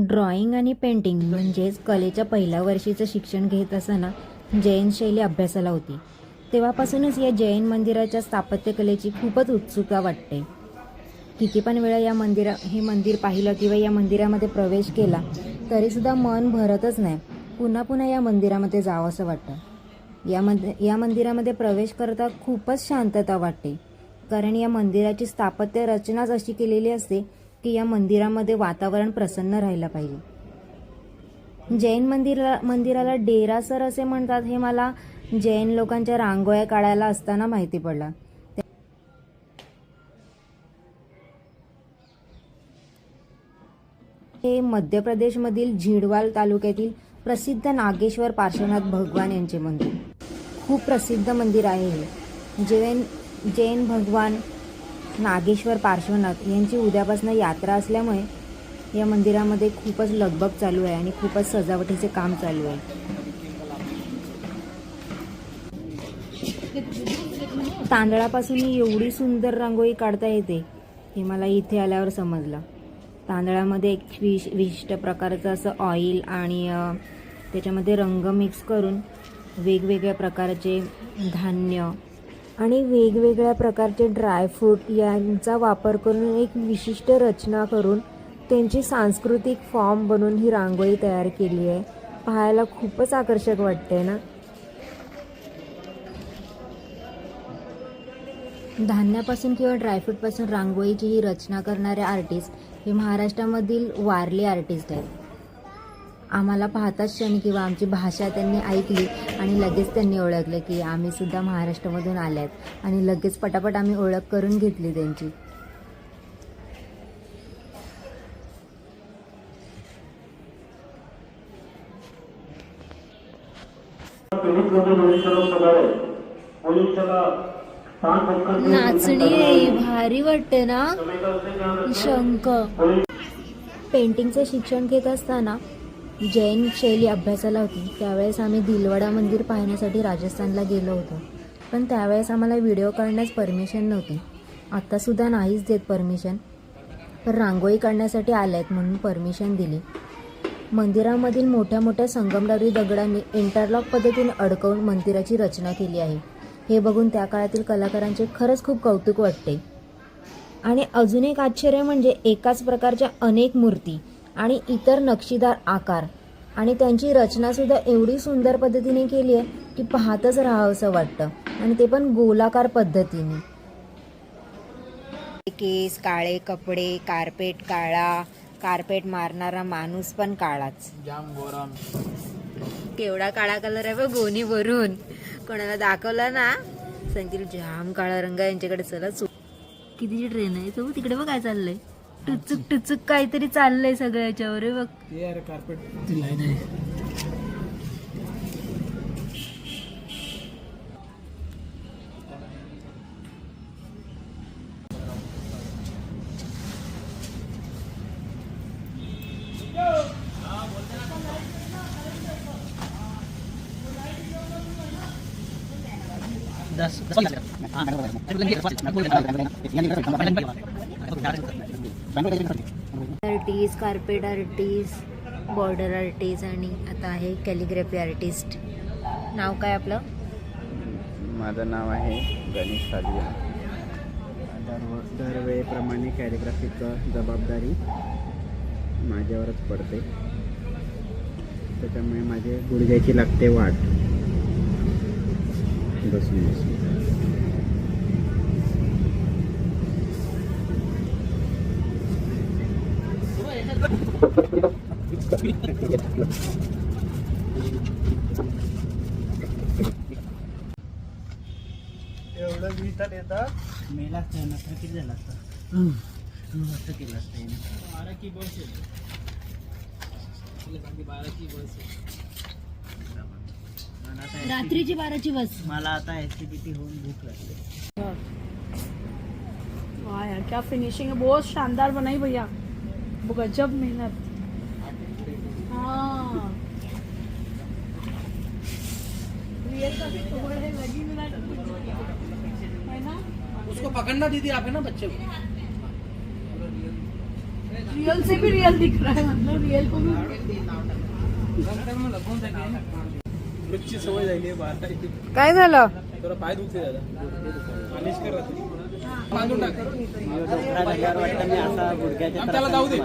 Drawing आणि painting म्हणजेच कलेच्या पहिल्या वर्षीचं शिक्षण घेत असताना जैन शैली अभ्यासाला होती. तेव्हापासूनच या जैन मंदिराच्या स्थापत्यकलेची खूपच उत्सुकता वाटते. किती पण वेळा या मंदिरा हे मंदिर पाहिलं किंवा या मंदिरामध्ये प्रवेश केला तरीसुद्धा मन भरतच नाही. पुन्हा पुन्हा या मंदिरामध्ये जावं असं वाटतं. या मंद या मंदिरामध्ये प्रवेश करता खूपच शांतता वाटते. कारण या मंदिराची स्थापत्य रचनाच अशी केलेली असते की या मंदिरामध्ये वातावरण प्रसन्न राहिलं पाहिजे. जैन मंदिरा मंदिराला डेरासर असे म्हणतात हे मला जैन लोकांच्या रांगोळ्या काढायला असताना माहिती पडलं. हे मध्य प्रदेशमधील झिडवाल तालुक्यातील प्रसिद्ध नागेश्वर पार्श्वनाथ भगवान यांचे मंदिर. खूप प्रसिद्ध मंदिर आहे हे. जैन जैन भगवान नागेश्वर पार्श्वनाथ यांची उद्यापासून यात्रा असल्यामुळे या मंदिरामध्ये खूपच लगबग चालू आहे आणि खूपच सजावटीचे काम चालू आहे. तांदळापासून एवढी सुंदर रांगोळी काढता येते हे मला इथे आल्यावर समजलं. तांदळामध्ये एक विश विशिष्ट प्रकारचं असं ऑइल आणि त्याच्यामध्ये रंग मिक्स करून वेगवेगळ्या प्रकारचे धान्य आणि वेगवेगळ्या प्रकारचे ड्रायफ्रूट यांचा वापर करून एक विशिष्ट रचना करून त्यांची सांस्कृतिक फॉर्म बनवून ही रांगोळी तयार केली आहे. पाहायला खूपच आकर्षक वाटते ना? धान्यापासून किंवा ड्रायफ्रूटपासून रांगोळीची ही रचना करणारे आर्टिस्ट हे महाराष्ट्रामधील वारली आर्टिस्ट आहेत. आम्हाला पाहताच क्षणी किंवा आमची भाषा त्यांनी ऐकली आणि लगेच त्यांनी ओळखलं की आम्ही सुद्धा महाराष्ट्रामधून आले आहेत आणि लगेच पटापट आम्ही ओळख करून घेतली त्यांची. नाचणी आहे भारी वाटते ना? शंख. पेंटिंगचं शिक्षण घेत असताना जैन शैली अभ्यासाला होती. त्यावेळेस आम्ही दिलवाडा मंदिर पाहण्यासाठी राजस्थानला गेलो होतो. पण त्यावेळेस आम्हाला व्हिडिओ काढण्यास परमिशन नव्हती. आत्तासुद्धा नाहीच देत परमिशन. पण रांगोळी काढण्यासाठी आल्या आहेत म्हणून परमिशन दिली. मंदिरामधील मोठ्या मोठ्या संगमरवरी दगडांनी इंटरलॉक पद्धतीने अडकवून मंदिराची रचना केली आहे. हे बघून त्या काळातील कलाकारांचे खरंच खूप कौतुक वाटते. आणि अजून एक आश्चर्य म्हणजे एकाच प्रकारच्या अनेक मूर्ती आणि इतर नक्षीदार आकार. आणि त्यांची रचनासुद्धा एवढी सुंदर पद्धतीने केली आहे की पाहतच राहावंसं वाटतं. आणि ते पण गोलाकार पद्धतीने. केस काळे कपडे कार्पेट काळा कार्पेट मारणारा माणूस पण काळाच. जाम गोराम. केवढा काळा कलर आहे बघ गोणीवरून. कोणाला दाखवला ना? सांगतील जाम काळा रंग आहे यांच्याकडे चला चु कितीची ट्रेन आहे? तो तिकडे बघ काय चाललंय. टुचुक टुचुक काहीतरी चाललंय सगळ्याच्यावर बघ. ते यार कार्पेट ती लाईन आहे. Artist carpet artist border artist आणि आता आहे कॅलिग्राफी आर्टिस्ट नाव काय आपलं? माझं नाव आहे गणेश सालिया दर दरवेळेप्रमाणे कॅलिग्राफीचं जबाबदारी माझ्यावरच पडते. त्याच्यामुळे माझे गुडघ्याची लागते वाट. बसून बसून. एवढं विहितात येतात मेला नसतं किती झालं असतं? नसतं केलं असतं बारा की बस बारा की बस रात्रीची बाराची बस. मला आता ऍसिडिटी होऊन भूक लागते वाह यार क्या फिनिशिंग है बहुत शानदार बनाई भैया. वो गजब मेहनत. उसको पकड़ना दीदी आप है ना बच्चे को? रियल से भी रियल दिख रहा है मतलब रियल को भी सवय झाली काय झालं? जरा पाय दुखते मालिश कर बांधून टाक. त्याला जाऊ दे.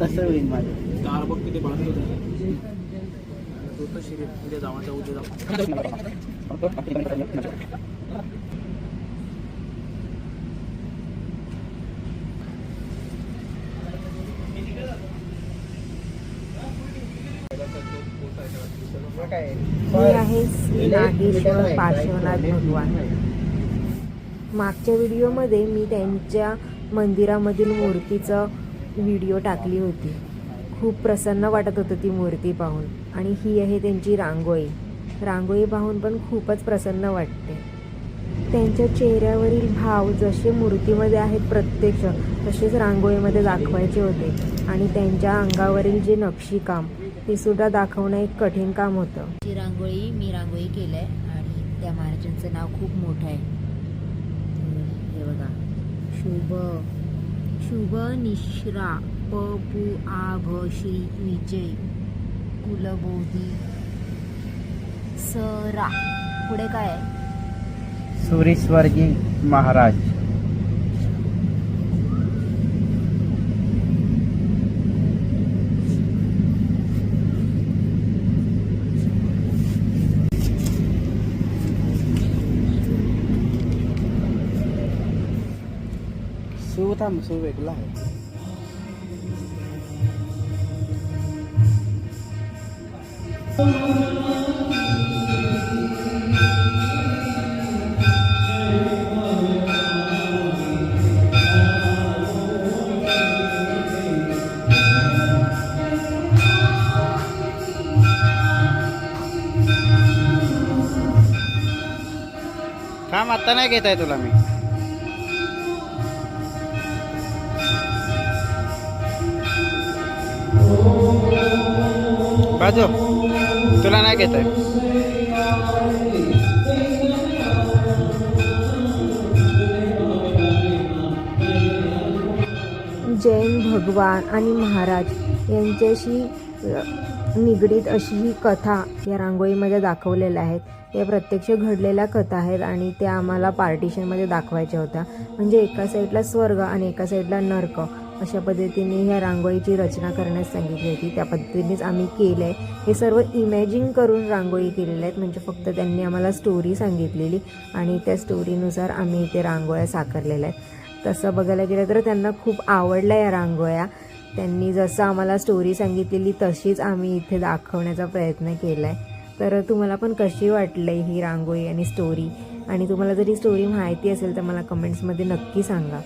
तसं होईल माझं? दार बघ किती बांधतो उद्या जावाचा उद्या जाऊ ही आहे श्री नागेश्वर पार्श्वनाथ भगवान. मागच्या व्हिडिओमध्ये मी त्यांच्या मंदिरामधील मूर्तीचं व्हिडिओ टाकली होती. खूप प्रसन्न वाटत होतं ती मूर्ती पाहून. आणि ही आहे त्यांची रांगोळी. रांगोळी पाहून पण खूपच प्रसन्न वाटते. त्यांच्या चेहऱ्यावरील भाव जसे मूर्तीमध्ये आहेत प्रत्यक्ष तसेच रांगोळीमध्ये दाखवायचे होते. आणि त्यांच्या अंगावरील जे नक्षीकाम ते सुद्धा दाखवणं एक कठीण काम होतं. जी रांगोळी मी रांगोळी केलंय आणि त्या महाराजांचं नाव खूप मोठं आहे. हे बघा. शुभ शुभ निश्रा प पु आ विजय. कुलबोधी. सरा. पुढे काय आहे? सुरेश्वरजी महाराज. सु थांब सु वेगळा आहे थांब आता नाही घेत आहे तुला मी. बाजू तुला नाही घेत आहे जैन भगवान आणि महाराज यांच्याशी निगडीत अशी ही कथा या रांगोळीमध्ये दाखवलेल्या आहेत. या प्रत्यक्ष घडलेल्या कथा आहेत आणि त्या आम्हाला पार्टिशनमध्ये दाखवायच्या होत्या. म्हणजे एका साईडला स्वर्ग आणि एका साईडला नर्क. अशा पद्धतीने ह्या रांगोळीची रचना करण्यास सांगितली होती. त्या पद्धतीनेच आम्ही केलं आहे हे सर्व इमॅजिन करून रांगोळी केलेल्या आहेत. म्हणजे फक्त त्यांनी आम्हाला स्टोरी सांगितलेली आणि त्या स्टोरीनुसार आम्ही इथे रांगोळ्या साकारलेल्या आहेत. तसं बघायला गेलं तर त्यांना खूप आवडल्या या रांगोळ्या. त्यांनी जसं आम्हाला स्टोरी सांगितलेली तशीच आम्ही इथे दाखवण्याचा प्रयत्न केला आहे तर तुम्हाला पण कशी वाटली ही रांगोळी आणि स्टोरी आणि तुम्हाला जर ही स्टोरी माहिती असेल तर मला कमेंट्समध्ये नक्की सांगा.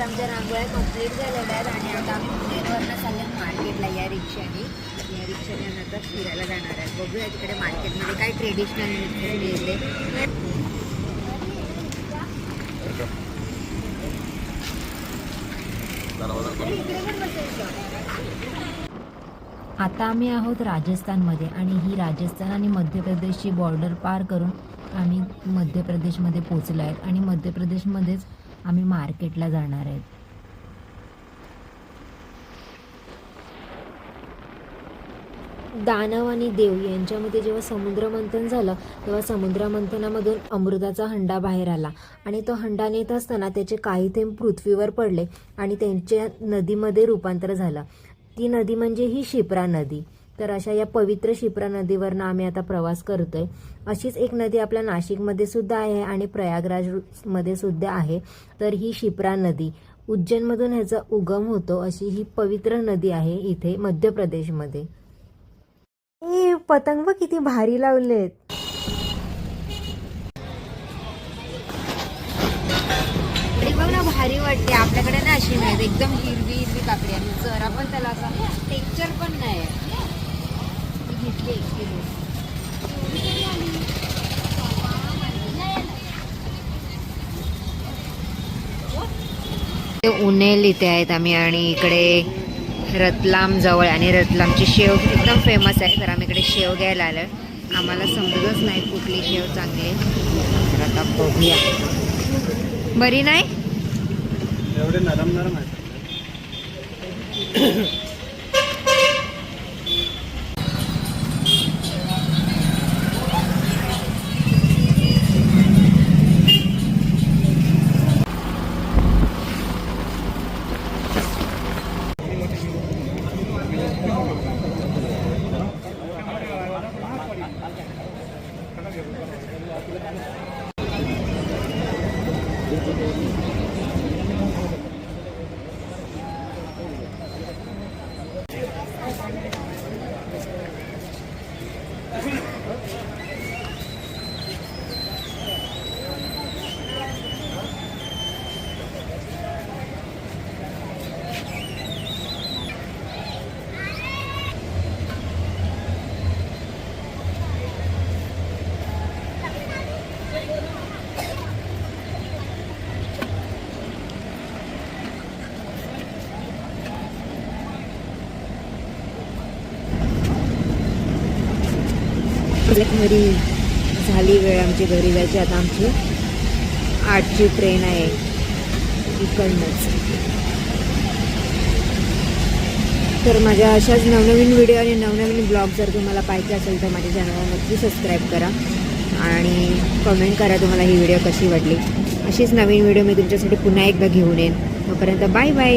आता आमच्या रांगोळ्या कंप्लीट झालेल्या आहेत आणि आता आम्ही ट्रेनवरनं चालले मार्केटला या रिक्षाने. या रिक्षाने नंतर आता फिरायला जाणार आहे. बघूया तिकडे मार्केटमध्ये काय ट्रेडिशनल मिळते. आता आम्ही आहोत राजस्थानमध्ये आणि ही राजस्थान आणि मध्य प्रदेशची बॉर्डर पार करून आम्ही मध्य प्रदेशमध्ये पोचलो आहेत. आणि मध्य प्रदेशमध्येच आम्ही मार्केटला जाणार आहेत. दानव आणि देव यांच्यामध्ये जेव्हा समुद्रमंथन झालं तेव्हा समुद्रमंथनामधून अमृताचा हंडा बाहेर आला. आणि तो हंडा नेत असताना त्याचे काही थेंब पृथ्वीवर पडले आणि त्यांच्या नदीमध्ये रूपांतर झालं. ती नदी म्हणजे ही शिप्रा नदी. तर अशा या पवित्र शिप्रा नदीवरनं आम्ही आता प्रवास करतोय. अशीच एक नदी आपल्या नाशिकमध्ये सुद्धा आहे आणि प्रयागराजमध्ये सुद्धा आहे. तर ही शिप्रा नदी उज्जैनमधून ह्याचा उगम होतो अशी ही पवित्र नदी आहे इथे मध्य प्रदेशमध्ये पतंग किती भारी लावलेत. बघ ना भारी वाटते. आपल्याकडे ना अशी मिळते एकदम हिरवी हिरवी काकडी आणि जरा पण त्याला असं टेक्चर पण नाही घेतली एक किलो उनेल इथे आहेत आम्ही आणि इकडे रतलाम जवळ आणि रतलामची शेव एकदम फेमस आहे तर आम्ही इकडे शेव घ्यायला आलोय. आम्हाला समजतच नाही कुठली शेव चांगली आहे. तर आता बघूया. बरी नाही? एवढे नरम नरम आहेत. घरी झाली वेळ आमची घरी जायची. आता आमची आठची ट्रेन आहे. इकडनंच. तर माझ्या अशाच नवनवीन व्हिडिओ आणि नवनवीन ब्लॉग जर तुम्हाला पाहिजे असेल तर माझ्या चॅनलला नक्की सबस्क्राईब करा. आणि कमेंट करा तुम्हाला ही व्हिडिओ कशी वाटली. अशीच नवीन व्हिडिओ मी तुमच्यासाठी पुन्हा एकदा घेऊन येईन. तोपर्यंत बाय बाय